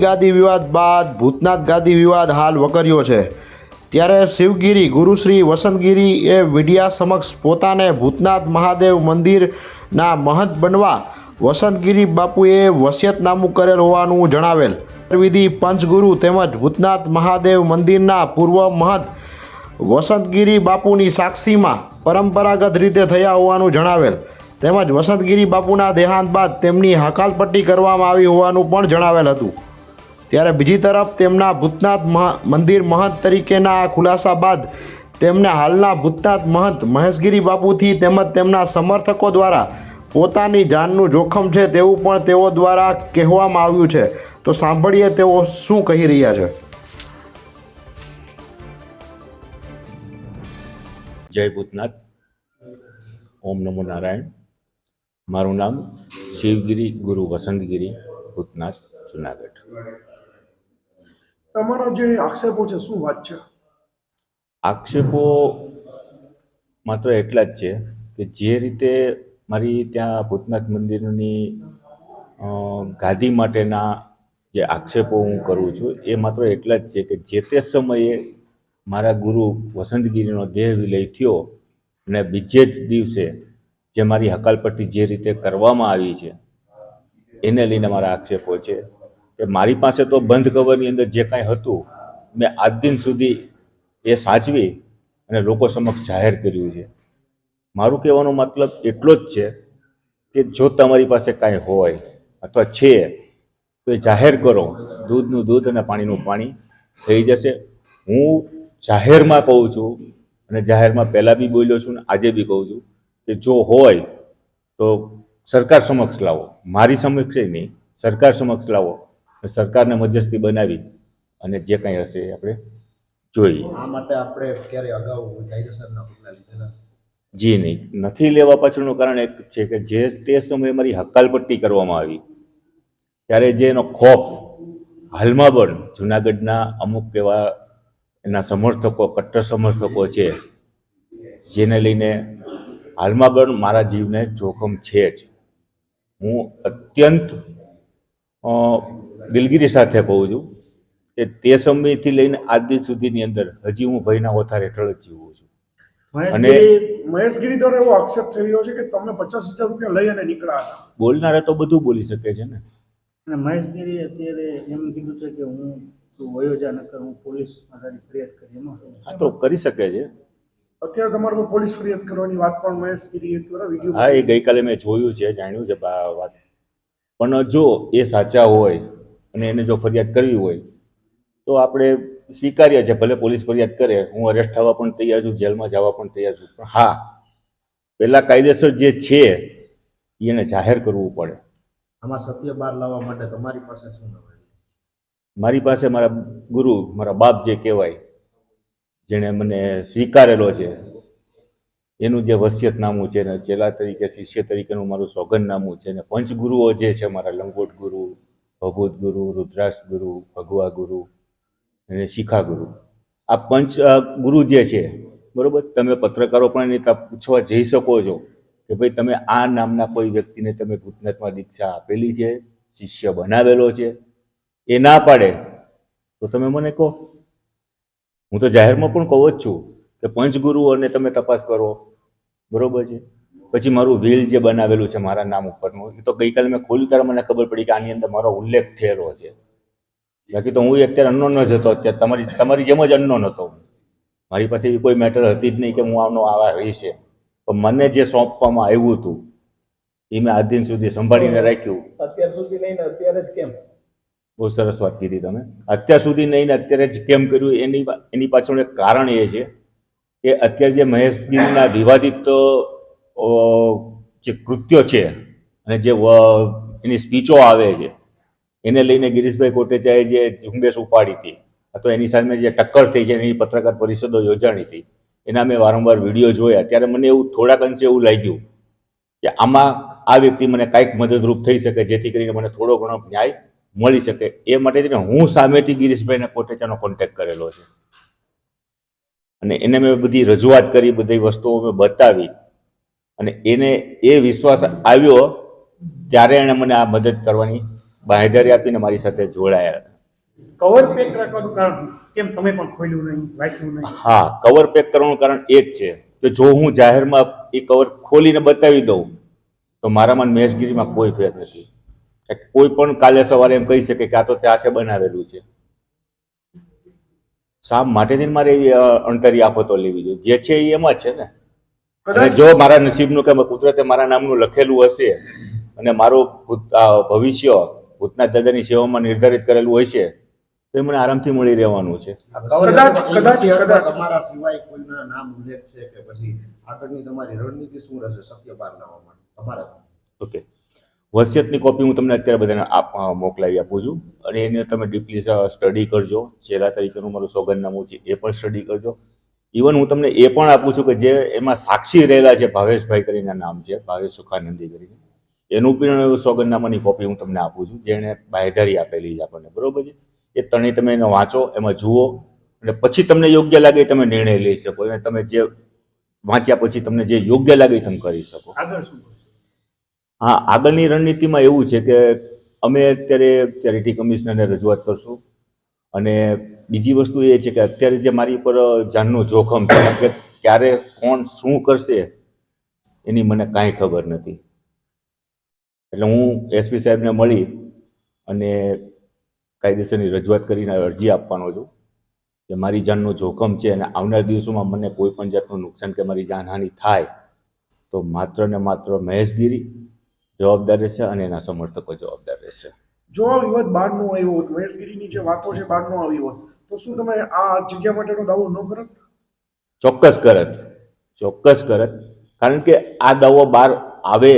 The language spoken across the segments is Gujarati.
ગાદી વિવાદ બાદ ભૂતનાથ ગાદી વિવાદ હાલ વકર્યો છે. ત્યારે શિવગીરી ગુરુશ્રી વસંતગીરી એ મીડિયા સમક્ષ પોતાને ભૂતનાથ મહાદેવ મંદિરના મહંત બનવા વસંતગીરી બાપુએ વસિયતનામું કરેલ હોવાનું જણાવેલ. વિધિ પંચગુરુ તેમજ ભૂતનાથ મહાદેવ મંદિરના પૂર્વ મહંત વસંતગીરી બાપુની સાક્ષીમાં પરંપરાગત રીતે થયા હોવાનું જણાવેલ. તેમજ વસંતગીરી બાપુના દેહાંત બાદ તેમની હકાલપટ્ટી કરવામાં આવી હોવાનું પણ જણાવેલ હતું. ત્યારે બીજી તરફ તેમના ભૂતનાથ મંદિર મહંત તરીકેના આ ખુલાસા બાદ તેમને હાલના ભૂતનાથ મહંત મહેશગીરી બાપુથી તેમજ તેમના સમર્થકો દ્વારા પોતાની જાનનું જોખમ છે તેવું પણ તેઓ દ્વારા કહેવામાં આવ્યું છે. તો સાંભળીએ તેઓ શું કહી રહ્યા છે. જય ભૂતનાથ. ઓમ નમો નારાયણ. મારું નામ શિવગીરી ગુરુ વસંતગીરી ભૂતનાથ જુનાગઢ. તમારા જે આક્ષેપો છે શું વાત છે? આક્ષેપો માત્ર એટલા જ છે કે જે રીતે મારી ત્યાં ભૂતનાથ મંદિરની ગાદી માટેના જે આક્ષેપો હું કરું છું એ માત્ર એટલા જ છે કે જે તે સમયે મારા ગુરુ વસંતગીરીનો દેહ વિલય થયો અને બીજે જ દિવસે જે મારી હકાલપટ્ટી જે રીતે કરવામાં આવી છે, એને લઈને મારા આક્ષેપો છે કે મારી પાસે તો બંધ કવરની અંદર જે કાંઈ હતું, મેં આજ દિન સુધી એ સાચવી અને લોકો સમક્ષ જાહેર કર્યું છે. મારું કહેવાનો મતલબ એટલો જ છે કે જો તમારી પાસે કાંઈ હોય અથવા છે, તો એ જાહેર કરો. દૂધનું દૂધ અને પાણીનું પાણી થઈ જશે. હું જાહેરમાં કહું છું અને જાહેરમાં પહેલાં બી બોલ્યો છું ને આજે બી કહું છું. કે જો હોય તો સરકાર સમક્ષ લાવો. મારી સમક્ષ નહીં સરકાર સમક્ષ લાવો. સરકારને મધ્યસ્થી બનાવી અને જે કંઈ હશે આપણે જોઈએ. આ માટે આપણે ક્યારે અગાઉ કાયદેસરના પગલાં લીધેલા? જી નહીં. નથી લેવા પાછળનું કારણ એક છે કે જે તે સમયે મારી હકાલપટ્ટી કરવામાં આવી ત્યારે જે એનો ખોફ હાલમાં પણ જુનાગઢના અમુક એવા એના સમર્થકો કટ્ટર સમર્થકો છે જેને લઈને હાલમાં પણ મારા જીવને જોખમ છે જ. હું અત્યંત અ, દિલગીરી સાથે કહું છું કે તે સમયથી લઈને આજ દિન સુધીની અંદર હજી હું ભયના ઓથાર હેઠળ જ જીવું છું. અને- મહેશગીરી દ્વારા એવો આક્ષેપ થઈ રહ્યો છે કે તમે પચાસ હજાર રૂપિયા લઈ અને નીકળ્યા હતા. બોલનારે તો બધું બોલી શકે છે ને. અને મહેશગીરી અત્યારે એમ કીધું છે કે હું તું વયો જા નકર હું પોલીસમાં તારી ફરિયાદ કરી એમાં હા તો કરી શકે છે. અત્યારે તમારે પોલીસ ફરિયાદ કરવાની વાત પણ મેં દ્વારા હા એ ગઈકાલે મેં જોયું છે જાણ્યું છે વાત. પણ જો એ સાચા હોય અને એને જો ફરિયાદ કરવી હોય તો આપણે સ્વીકાર્ય છે ભલે પોલીસ ફરિયાદ કરે હું અરેસ્ટ થવા પણ તૈયાર છું જેલમાં જવા પણ તૈયાર છું પણ હા પહેલાં કાયદેસર જે છે એ એને જાહેર કરવું પડે. આમાં સત્ય બહાર લાવવા માટે તમારી પાસે શું મારી પાસે મારા ગુરુ મારા બાપ જે કહેવાય જેણે મને સ્વીકારેલો છે. એનું જે વસિયતનામું છે ને ચેલા તરીકે, શિષ્ય તરીકેનું મારું સોગંદનામું છે ને પંચગુરુઓ જે છે મારા લંગોટ ગુરુ ભભૂત ગુરુ, રુદ્રાક્ષ ગુરુ, ભગવા ગુરુ અને શિખા ગુરુ. આ પંચ ગુરુ જે છે, બરોબર? તમે પત્રકારો પણ એની પૂછવા જઈ શકો છો કે ભાઈ તમે આ નામના કોઈ વ્યક્તિને તમે ભૂતનાથમાં દીક્ષા આપેલી છે, શિષ્ય બનાવેલો છે? એ ના પાડે, તો તમે મને કહો. હું તો જાહેરમાં પણ કહું જ છું કે પંચગુરુઓને તમે તપાસ કરો. બરોબર છે? પછી મારું વ્હીલ જે બનાવેલું છે મારા નામ ઉપરનું, એ તો ગઈકાલે મેં ખોલ્યું ત્યારે મને ખબર પડી કે આની અંદર મારો ઉલ્લેખ થયેલો છે. બાકી તો હું અત્યારે અનનોન જ હતો, અત્યારે તમારી તમારી જેમ જ અનનોન હતો મારી પાસે એવી કોઈ મેટર હતી જ નહીં કે હું આનો આવા રહીશે પણ મને જે સોંપવામાં આવ્યું હતું, એ મેં આજ દિન સુધી સંભાળીને રાખ્યું. અત્યાર સુધી નહીં અત્યારે જ કેમ? બહુ સરસ વાત કીધી તમે. અત્યાર સુધી નહીં ને અત્યારે જ કેમ કર્યું એની એની પાછળ એક કારણ એ છે કે અત્યારે જે મહેશગીરીના વિવાદિત જે કૃત્યો છે અને જે એની સ્પીચો આવે છે, એને લઈને ગિરીશભાઈ કોટેચાએ જે ઝુંબેશ ઉપાડી હતી અથવા એની સામે જે ટક્કર થઈ છે, એની પત્રકાર પરિષદો યોજાણી હતી, એના મેં વારંવાર વીડિયો જોયા. ત્યારે મને એવું થોડાક અંશે એવું લાગ્યું કે આમાં આ વ્યક્તિ મને કાંઈક મદદરૂપ થઈ શકે, જેથી કરીને મને થોડો ઘણો ન્યાય મળી શકે. એ માટે થઈને હું સામેથી ગિરીશભાઈને કોટેચાનો કોન્ટેક્ટ કરેલો છે. અને એને મેં બધી રજૂઆત કરી બધી વસ્તુઓ મેં બતાવી. અને એને એ વિશ્વાસ આવ્યો ત્યારે એણે મને આ મદદ કરવાની બાંહેધરી આપીને મારી સાથે જોડાયા કવર પેક રાખવાનું કારણ કેમ? તમે પણ ખોલ્યું નહીં વાંચ્યું નહીં. હા કવર પેક કરવાનું કારણ એ જ છે કે જો હું જાહેરમાં એ કવર ખોલીને બતાવી દઉં તો મારામાં ને કોઈ ફેર નથી. કોઈ પણ કાલે સવારે એમ કહી શકે કે આ તો તે હાથે બનાવેલું છે. શા માટેથી મારે એવી અણતરી આફતો લેવી જોઈએ? જે છે એ એમાં છે ને. અને જો મારા નસીબનું કે કુદરતે મારા નામનું લખેલું હશે અને મારું ભૂત- ભવિષ્ય ભૂતના દાદાની સેવામાં નિર્ધારિત કરેલું હોય છે તો એ મને આરામથી મળી રહેવાનું છે. કદાચ- કદાચ- કદાચ- તમારા સિવાય કોઈના નામ ઉલ્લેખ છે કે પછી આગળની તમારી રણનીતિ શું રહેશે? સત્ય બહાર લાવવા માટે. તમારા. ઓકે. વસિયતની કોપી હું તમને અત્યારે બધાને મોકલાવી આપું છું. અને એને તમે ડીપલી સ્ટડી કરજો. ચેલા તરીકેનું મારું સોગંદનામું છે, એ પણ સ્ટડી કરજો. ઇવન હું તમને એ પણ આપું છું કે જે એમાં સાક્ષી રહેલા છે ભાવેશભાઈ કરીને નામ છે, ભાવેશ સુખાનંદી કરીને. એનું પણ સોગંદનામાની કોપી હું તમને આપું છું જેણે બાહેધારી આપેલી છે આપણને, બરોબર છે? એ ત્રણેય તમે એને વાંચો, એમાં જુઓ, અને પછી તમને યોગ્ય લાગે તમે નિર્ણય લઈ શકો. અને તમે જે વાંચ્યા પછી તમને જે યોગ્ય લાગે તમે કરી શકો. આગળ શું? હા, આગળની રણનીતિમાં એવું છે કે અમે અત્યારે ચેરિટી કમિશનરને રજૂઆત કરશું અને બીજી વસ્તુ એ છે કે અત્યારે જે મારી પર જાનનું જોખમ છે કે ક્યારે કોણ શું કરશે એની મને કાંઈ ખબર નથી. એટલે હું એસપી સાહેબને મળી અને કાયદેસરની રજૂઆત કરીને અરજી આપવાનો છું કે મારી જાનનું જોખમ છે અને આવનાર દિવસોમાં મને કોઈ પણ જાતનું નુકસાન કે મારી જાનહાનિ થાય તો માત્ર ને માત્ર મહેશગીરી જવાબદાર રહેશે અને એના સમર્થકો જવાબદાર રહેશે. જો આ વિવાદ બહાર નો આવ્યો હોત મહેશગીરીની જે વાતો છે બહાર નો આવી હોત તો શું તમે આ જગ્યા માટેનો દાવો ન કરત? ચોક્કસ કરત. ચોક્કસ કરત. કારણ કે આ દાવો બહાર આવે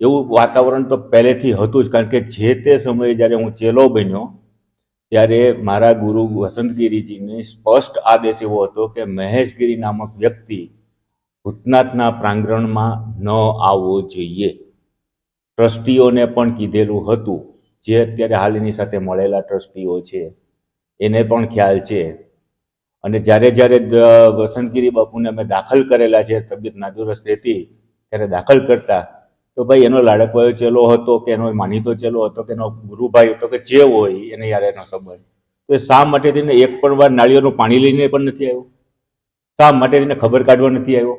એવું વાતાવરણ તો પહેલેથી હતું જ. કારણ કે જે તે સમયે જ્યારે હું ચેલો બન્યો ત્યારે મારા ગુરુ વસંતગીરીજીને સ્પષ્ટ આદેશ એવો હતો કે મહેશગીરી નામક વ્યક્તિ ભૂતનાથના પ્રાંગણમાં ન આવવો જોઈએ. ટ્રસ્ટીઓને પણ કીધેલું હતું, જે અત્યારે હાલ એની સાથે મળેલા ટ્રસ્ટીઓ છે, એને પણ ખ્યાલ છે. અને જ્યારે જ્યારે વસંતગીરી બાપુને અમે દાખલ કરેલા છે, તબિયત નાદુરસ્ત હતી ત્યારે દાખલ કરતા, તો ભાઈ એનો લાડકવાયો ચેલો હતો કે એનો માનીતો ચેલો હતો કે એનો ગુરુભાઈ હતો કે જે હોય, એને યાર એનો સંબંધ. તો એ શા માટે તેને એક પણ વાર નાળિયેરનું પાણી લઈને પણ નથી આવ્યો? શા માટે તેને ખબર કાઢવા નથી આવ્યો?